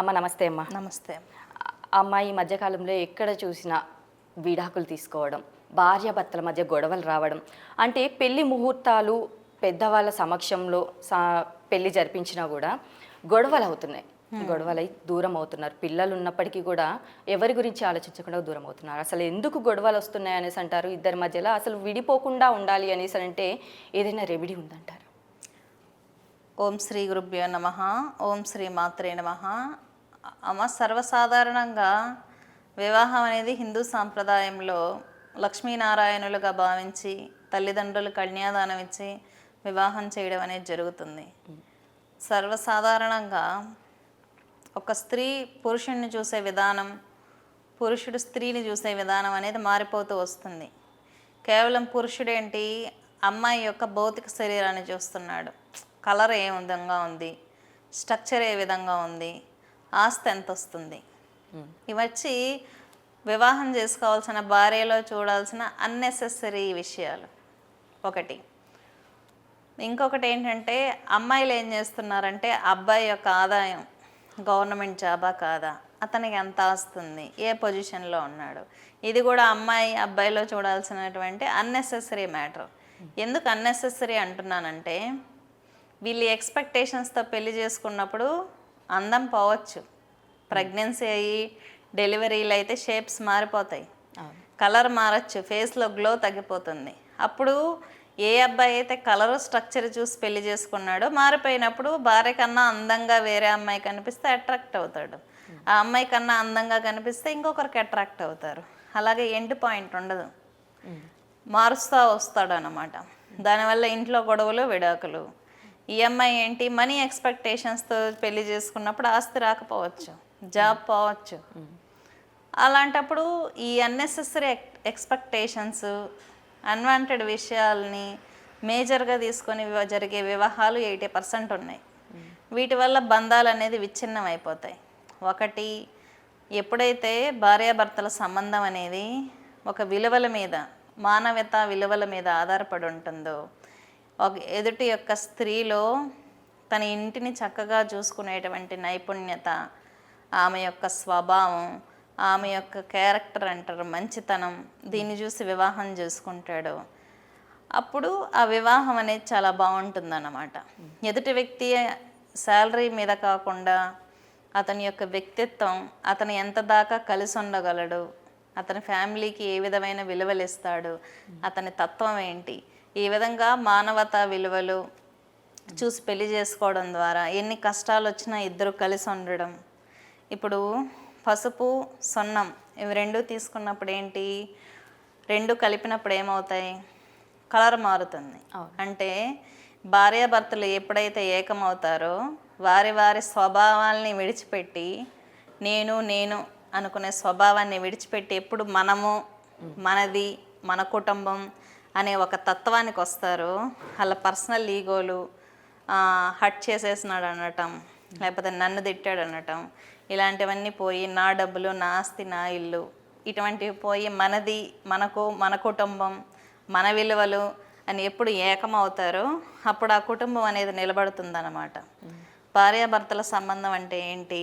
అమ్మ నమస్తే అమ్మ. నమస్తే అమ్మ. ఈ మధ్యకాలంలో ఎక్కడ చూసినా విడాకులు తీసుకోవడం భార్యాభర్తల మధ్య గొడవలు రావడం అంటే పెళ్ళి ముహూర్తాలు పెద్దవాళ్ళ సమక్షంలో సా పెళ్ళి జరిపించినా కూడా గొడవలు అవుతున్నాయి. గొడవలై దూరం అవుతున్నారు. పిల్లలు ఉన్నప్పటికీ కూడా ఎవరి గురించి ఆలోచించకుండా దూరం అవుతున్నారు. అసలు ఎందుకు గొడవలు వస్తున్నాయి అనేసి అంటారు. ఇద్దరి మధ్యలో అసలు విడిపోకుండా ఉండాలి అనేసి అంటే ఏదైనా రెమెడీ ఉందంటారు? ఓం శ్రీ గురుభ్యో నమ. ఓం శ్రీ మాత్రే నమ. అమ్మ సర్వసాధారణంగా వివాహం అనేది హిందూ సాంప్రదాయంలో లక్ష్మీనారాయణులుగా భావించి తల్లిదండ్రులు కన్యాదానం ఇచ్చి వివాహం చేయడం అనేది జరుగుతుంది. సర్వసాధారణంగా ఒక స్త్రీ పురుషుణ్ణి చూసే విధానం పురుషుడు స్త్రీని చూసే విధానం అనేది మారిపోతూ వస్తుంది. కేవలం పురుషుడేంటి? అమ్మాయి యొక్క భౌతిక శరీరాన్ని చూస్తున్నాడు. కలర్ ఏ విధంగా ఉంది? స్ట్రక్చర్ ఏ విధంగా ఉంది? ఆస్తి ఎంత వస్తుంది ఇవచ్చి వివాహం చేసుకోవాల్సిన భార్యలో చూడాల్సిన అన్నెసెసరీ విషయాలు. ఒకటి. ఇంకొకటి ఏంటంటే అమ్మాయిలు ఏం చేస్తున్నారంటే అబ్బాయి యొక్క ఆదాయం గవర్నమెంట్ జాబా కాదా? అతనికి ఎంత వస్తుంది ఏ పొజిషన్లో ఉన్నాడు? ఇది కూడా అమ్మాయి అబ్బాయిలో చూడాల్సినటువంటి అన్నెసెసరీ మ్యాటర్ ఎందుకు అన్నెసెసరీ అంటున్నానంటే వీళ్ళు ఎక్స్పెక్టేషన్స్తో పెళ్ళి చేసుకున్నప్పుడు అందం పోవచ్చు. ప్రెగ్నెన్సీ అయ్యి డెలివరీలు అయితే షేప్స్ మారిపోతాయి. కలర్ మారచ్చు ఫేస్లో గ్లో తగ్గిపోతుంది. అప్పుడు ఏ అబ్బాయి అయితే కలర్ స్ట్రక్చర్ చూసి పెళ్ళి చేసుకున్నాడో మారిపోయినప్పుడు భార్య కన్నా అందంగా వేరే అమ్మాయి కనిపిస్తే అట్రాక్ట్ అవుతాడు. ఆ అమ్మాయి కన్నా అందంగా కనిపిస్తే ఇంకొకరికి అట్రాక్ట్ అవుతారు. అలాగే ఎండ్ పాయింట్ ఉండదు. మారుస్తూ వస్తాడు అనమాట దానివల్ల ఇంట్లో గొడవలు విడాకులు ఈఎంఐ ఏంటి? మనీ ఎక్స్పెక్టేషన్స్తో పెళ్ళి చేసుకున్నప్పుడు ఆస్తి రాకపోవచ్చు జాబ్ పోవచ్చు. అలాంటప్పుడు ఈ అన్నెసెసరీ ఎక్స్పెక్టేషన్స్ అన్వాంటెడ్ విషయాల్ని మేజర్గా తీసుకొని జరిగే వివాహాలు ఎయిటీ పర్సెంట్ ఉన్నాయి. వీటి వల్ల బంధాలు అనేది విచ్ఛిన్నం అయిపోతాయి ఒకటి ఎప్పుడైతే భార్యాభర్తల సంబంధం అనేది ఒక విలువల మీద మానవత విలువల మీద ఆధారపడి ఉంటుందో ఎదుటి యొక్క స్త్రీలో తన ఇంటిని చక్కగా చూసుకునేటువంటి నైపుణ్యత ఆమె యొక్క స్వభావం ఆమె యొక్క క్యారెక్టర్ అంటారు మంచితనం దీన్ని చూసి వివాహం చేసుకుంటాడు. అప్పుడు ఆ వివాహం అనేది చాలా బాగుంటుందన్నమాట. ఎదుటి వ్యక్తి శాలరీ మీద కాకుండా అతని యొక్క వ్యక్తిత్వం అతను ఎంత దాకా కలిసి ఉండగలడు అతని ఫ్యామిలీకి ఏ విధమైన విలువలు ఇస్తాడు అతని తత్వం ఏంటి ఈ విధంగా మానవతా విలువలు చూసి పెళ్ళి చేసుకోవడం ద్వారా ఎన్ని కష్టాలు వచ్చినా ఇద్దరు కలిసి ఉండడం. ఇప్పుడు పసుపు సున్నం ఇవి రెండు తీసుకున్నప్పుడు ఏంటి? రెండు కలిపినప్పుడు ఏమవుతాయి? కలర్ మారుతుంది. అంటే భార్యాభర్తలు ఎప్పుడైతే ఏకమవుతారో వారి వారి స్వభావాల్ని విడిచిపెట్టి నేను నేను అనుకునే స్వభావాన్ని విడిచిపెట్టి ఎప్పుడు మనము మనది మన కుటుంబం అనే ఒక తత్వానికి వస్తారు. అలా పర్సనల్ ఈగోలు హట్ చేసేసినాడు అనటం లేకపోతే నన్ను తిట్టాడు అనటం ఇలాంటివన్నీ పోయి నా డబ్బులు నా ఆస్తి నా ఇల్లు ఇటువంటివి పోయి మనది మనకు మన కుటుంబం మన విలువలు అని ఎప్పుడు ఏకమవుతారో అప్పుడు ఆ కుటుంబం అనేది నిలబడుతుందన్నమాట. భార్యాభర్తల సంబంధం అంటే ఏంటి?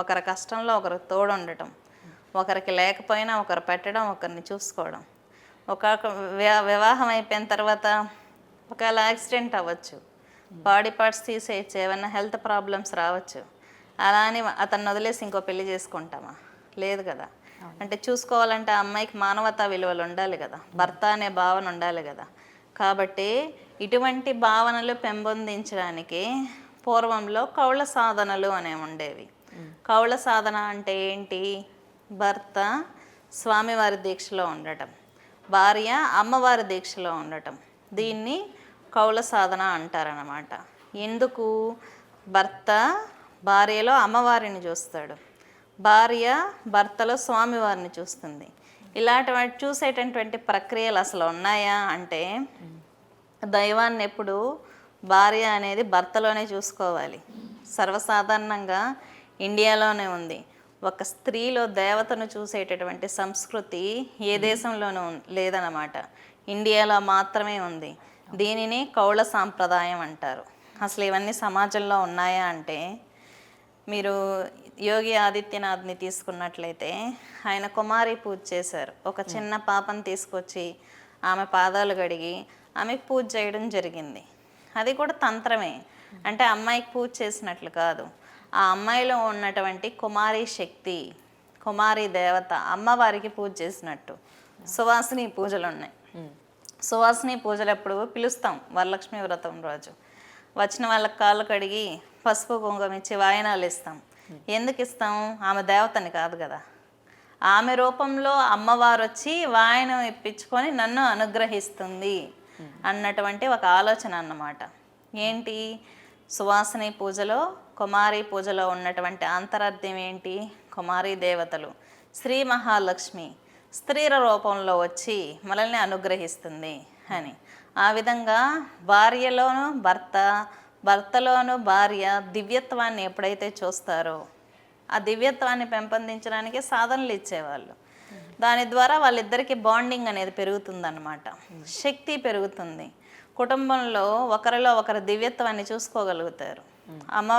ఒకరి కష్టంలో ఒకరు తోడు ఉండటం ఒకరికి లేకపోయినా ఒకరు పెట్టడం ఒకరిని చూసుకోవడం. ఒక వివాహం అయిపోయిన తర్వాత ఒకవేళ యాక్సిడెంట్ అవ్వచ్చు. బాడీ పార్ట్స్ తీసేయచ్చు ఏమైనా హెల్త్ ప్రాబ్లమ్స్ రావచ్చు. అలా అని అతన్ని వదిలేసి ఇంకో పెళ్ళి చేసుకుంటామా? లేదు కదా. అంటే చూసుకోవాలంటే ఆ అమ్మాయికి మానవతా విలువలు ఉండాలి కదా. భర్త అనే భావన ఉండాలి కదా. కాబట్టి ఇటువంటి భావనలు పెంపొందించడానికి పూర్వంలో కౌళ సాధనలు అనేవి ఉండేవి. కౌళ సాధన అంటే ఏంటి? భర్త స్వామివారి దీక్షలో ఉండటం. భార్య అమ్మవారి దీక్షలో ఉండటం. దీన్ని కౌల సాధన అంటారనమాట ఎందుకు? భర్త భార్యలో అమ్మవారిని చూస్తాడు. భార్య భర్తలో స్వామివారిని చూస్తుంది. ఇలాంటి చూసేటటువంటి ప్రక్రియలు అసలు ఉన్నాయా అంటే దైవాన్ని ఎప్పుడు భార్య అనేది భర్తలోనే చూసుకోవాలి. సర్వసాధారణంగా ఇండియాలోనే ఉంది. ఒక స్త్రీలో దేవతను చూసేటటువంటి సంస్కృతి ఏ దేశంలోనూ లేదన్నమాట. ఇండియాలో మాత్రమే ఉంది. దీనిని కౌళ సాంప్రదాయం అంటారు. అసలు ఇవన్నీ సమాజంలో ఉన్నాయా అంటే మీరు యోగి ఆదిత్యనాథ్ని తీసుకున్నట్లయితే ఆయన కుమారి పూజ చేశారు. ఒక చిన్న పాపని తీసుకొచ్చి ఆమె పాదాలు కడిగి ఆమెకు పూజ చేయడం జరిగింది. అది కూడా తంత్రమే. అంటే అమ్మాయికి పూజ చేసినట్లు కాదు. ఆ అమ్మాయిలో ఉన్నటువంటి కుమారి శక్తి కుమారి దేవత అమ్మవారికి పూజ చేసినట్టు. సువాసిని పూజలు ఉన్నాయి. సువాసిని పూజలు ఎప్పుడు పిలుస్తాం. వరలక్ష్మి వ్రతం రోజు. వచ్చిన వాళ్ళకి కాళ్ళు కడిగి పసుపు కుంకుమ ఇచ్చి వాయనాలు ఇస్తాం. ఎందుకు ఇస్తాం? ఆమె దేవతని కాదు కదా. ఆమె రూపంలో అమ్మవారు వచ్చి వాయనం ఇప్పించుకొని నన్ను అనుగ్రహిస్తుంది అన్నటువంటి ఒక ఆలోచన అన్నమాట. ఏంటి? సువాసిని పూజలో కుమారి పూజలో ఉన్నటువంటి అంతరార్థం ఏంటి? కుమారి దేవతలు శ్రీ మహాలక్ష్మి స్త్రీల రూపంలో వచ్చి మనల్ని అనుగ్రహిస్తుంది అని. ఆ విధంగా భార్యలోను భర్త భర్తలోను భార్య దివ్యత్వాన్ని ఎప్పుడైతే చూస్తారో ఆ దివ్యత్వాన్ని పెంపొందించడానికి సాధనలు ఇచ్చేవాళ్ళు. దాని ద్వారా వాళ్ళిద్దరికి బాండింగ్ అనేది పెరుగుతుందన్నమాట. శక్తి పెరుగుతుంది. కుటుంబంలో ఒకరిలో ఒకరి దివ్యత్వాన్ని చూసుకోగలుగుతారు. అమ్మ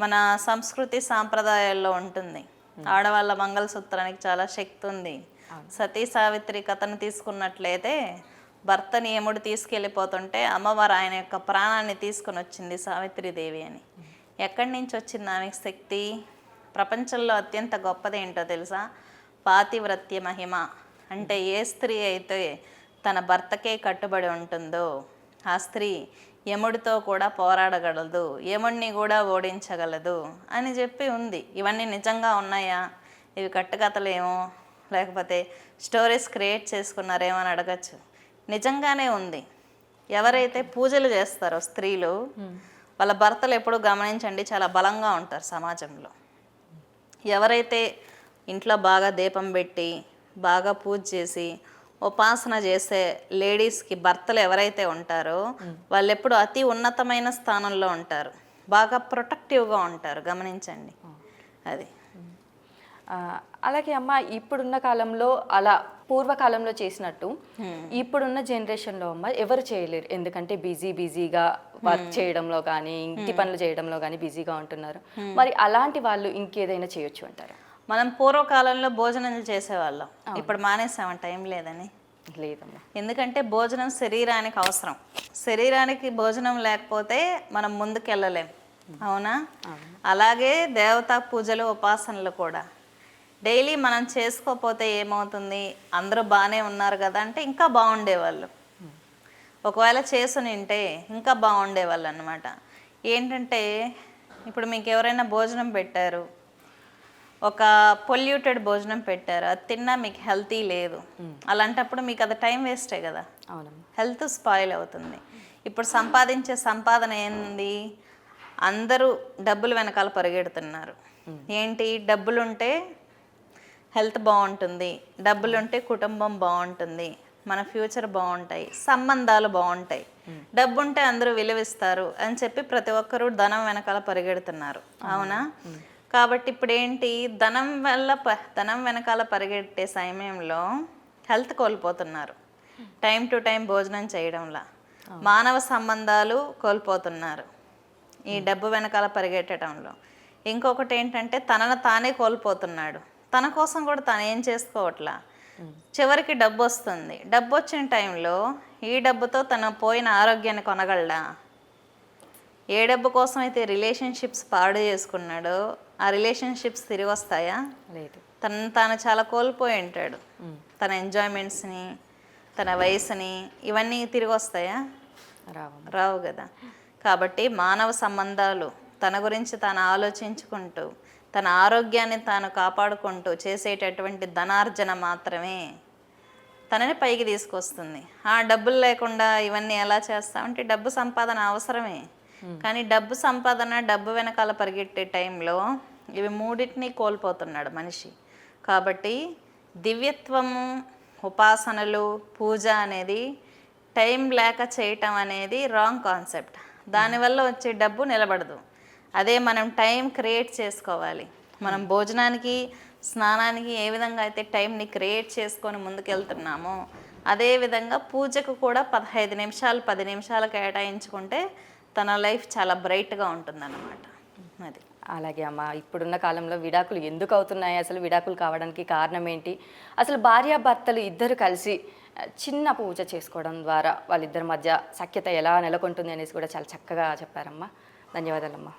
మన సంస్కృతి సాంప్రదాయాల్లో ఉంటుంది. ఆడవాళ్ళ మంగళసూత్రానికి చాలా శక్తి ఉంది. సతీ సావిత్రి కథను తీసుకున్నట్లయితే భర్తని యముడు తీసుకెళ్ళిపోతుంటే అమ్మవారు ఆయన యొక్క ప్రాణాన్ని తీసుకొని వచ్చింది సావిత్రిదేవి అని. ఎక్కడి నుంచి వచ్చింది ఆమెకి శక్తి? ప్రపంచంలో అత్యంత గొప్పది ఏంటో తెలుసా? పాతివ్రత్య మహిమ. అంటే ఏ స్త్రీ అయితే తన భర్తకే కట్టుబడి ఉంటుందో ఆ స్త్రీ యముడితో కూడా పోరాడగలదు యముడిని కూడా ఓడించగలదు అని చెప్పి ఉంది. ఇవన్నీ నిజంగా ఉన్నాయా? ఇవి కట్టుకథలేమో? లేకపోతే స్టోరీస్ క్రియేట్ చేసుకున్నారేమో అని అడగచ్చు. నిజంగానే ఉంది. ఎవరైతే పూజలు చేస్తారో స్త్రీలు వాళ్ళ భర్తలు ఎప్పుడు గమనించండి చాలా బలంగా ఉంటారు సమాజంలో. ఎవరైతే ఇంట్లో బాగా దీపం పెట్టి బాగా పూజ చేసి ఉపాసన చేసే లేడీస్కి భర్తలు ఎవరైతే ఉంటారో వాళ్ళు ఎప్పుడు అతి ఉన్నతమైన స్థానంలో ఉంటారు. బాగా ప్రొటెక్టివ్గా ఉంటారు. గమనించండి. అది. అలాగే అమ్మ ఇప్పుడున్న కాలంలో అలా పూర్వకాలంలో చేసినట్టు ఇప్పుడున్న జనరేషన్లో అమ్మ ఎవరు చేయలేరు. ఎందుకంటే బిజీ బిజీగా వర్క్ చేయడంలో కానీ ఇంటి పనులు చేయడంలో కానీ బిజీగా ఉంటున్నారు. మరి అలాంటి వాళ్ళు ఇంకేదైనా చేయొచ్చు అంటారు? మనం పూర్వకాలంలో భోజనాలు చేసేవాళ్ళం. ఇప్పుడు మానేసాం టైం లేదని. లేదమ్మా. ఎందుకంటే భోజనం శరీరానికి అవసరం. శరీరానికి భోజనం లేకపోతే మనం ముందుకెళ్ళలేం. అవునా? అలాగే దేవతా పూజలు ఉపాసనలు కూడా. డైలీ మనం చేసుకోకపోతే ఏమవుతుంది? అందరూ బాగానే ఉన్నారు కదా అంటే ఇంకా బాగుండేవాళ్ళు. ఒకవేళ చేసుని ఉంటే ఇంకా బాగుండేవాళ్ళు అనమాట ఏంటంటే ఇప్పుడు మీకు ఎవరైనా భోజనం పెట్టారు ఒక పొల్యూటెడ్ భోజనం పెట్టారు. అది తిన్నా మీకు హెల్తీ లేదు. అలాంటప్పుడు మీకు అది టైం వేస్టే కదా. హెల్త్ స్పాయిల్ అవుతుంది. ఇప్పుడు సంపాదించే సంపాదన ఏంది? అందరూ డబ్బులు వెనకాల పరిగెడుతున్నారు. ఏంటి? డబ్బులుంటే హెల్త్ బాగుంటుంది. డబ్బులుంటే కుటుంబం బాగుంటుంది. మన ఫ్యూచర్ బాగుంటాయి. సంబంధాలు బాగుంటాయి. డబ్బు ఉంటే అందరూ విలువిస్తారు అని చెప్పి ప్రతి ఒక్కరూ ధనం వెనకాల పరిగెడుతున్నారు. అవునా? కాబట్టి ఇప్పుడు ఏంటి ధనం వల్ల ప ధనం వెనకాల పరిగెట్టే సమయంలో హెల్త్ కోల్పోతున్నారు. టైం టు టైం భోజనం చేయడంలా. మానవ సంబంధాలు కోల్పోతున్నారు ఈ డబ్బు వెనకాల పరిగెట్టడంలో. ఇంకొకటి ఏంటంటే తనను తానే కోల్పోతున్నాడు. తన కోసం కూడా తను ఏం చేసుకోవట్లా? చివరికి డబ్బు వస్తుంది డబ్బు వచ్చిన టైంలో ఈ డబ్బుతో తన పోయిన ఆరోగ్యాన్ని కొనగలడా? ఏ డబ్బు కోసం అయితే రిలేషన్షిప్స్ పాడు చేసుకున్నాడో ఆ రిలేషన్షిప్స్ తిరిగి వస్తాయా? లేదు. తను తాను చాలా కోల్పోయి ఉంటాడు. తన ఎంజాయ్మెంట్స్ని తన వయసుని ఇవన్నీ తిరిగి వస్తాయా? రావమ్మ రావు కదా. కాబట్టి మానవ సంబంధాలు తన గురించి తాను ఆలోచించుకుంటూ తన ఆరోగ్యాన్ని తాను కాపాడుకుంటూ చేసేటటువంటి ధనార్జన మాత్రమే తనని పైకి తీసుకొస్తుంది. ఆ డబ్బులు లేకుండా ఇవన్నీ ఎలా చేస్తామంటే డబ్బు సంపాదన అవసరమే. కానీ డబ్బు సంపాదన డబ్బు వెనకాల పరిగెట్టే టైంలో ఇవి మూడింటిని కోల్పోతున్నాడు మనిషి. కాబట్టి దివ్యత్వము ఉపాసనలు పూజ అనేది టైం లేక చేయటం అనేది రాంగ్ కాన్సెప్ట్. దానివల్ల వచ్చే డబ్బు నిలబడదు. అదే మనం టైం క్రియేట్ చేసుకోవాలి. మనం భోజనానికి స్నానానికి ఏ విధంగా అయితే టైంని క్రియేట్ చేసుకొని ముందుకెళ్తున్నామో అదే విధంగా పూజకు కూడా పదహైదు నిమిషాలు పది నిమిషాలు కేటాయించుకుంటే తన లైఫ్ చాలా బ్రైట్గా ఉంటుందన్నమాట. అది. అలాగే అమ్మ ఇప్పుడున్న కాలంలో విడాకులు ఎందుకు అవుతున్నాయి? అసలు విడాకులు కావడానికి కారణం ఏంటి? అసలు భార్యాభర్తలు ఇద్దరు కలిసి చిన్న పూజ చేసుకోవడం ద్వారా వాళ్ళిద్దరి మధ్య సఖ్యత ఎలా నెలకొంటుంది అనేసి కూడా చాలా చక్కగా చెప్పారమ్మా. ధన్యవాదాలమ్మా.